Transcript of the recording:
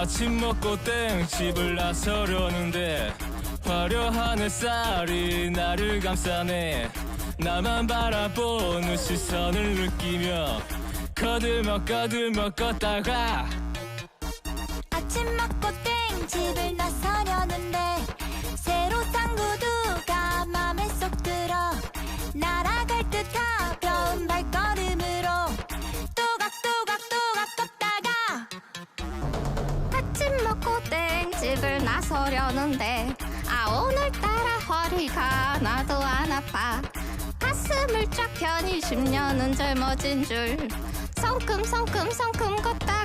아침 먹고 땡 집을 나서려는데 화려한 햇살이 나를 감싸네. 나만 바라보는 시선을 느끼며 거들먹 거들먹 걷다가 아침 먹고 땡 집을 나서려는데 아 오늘따라 허리가 나도 안 아파. 가슴을 쫙 펴니 10년은 젊어진 줄 성큼성큼 성큼 걷다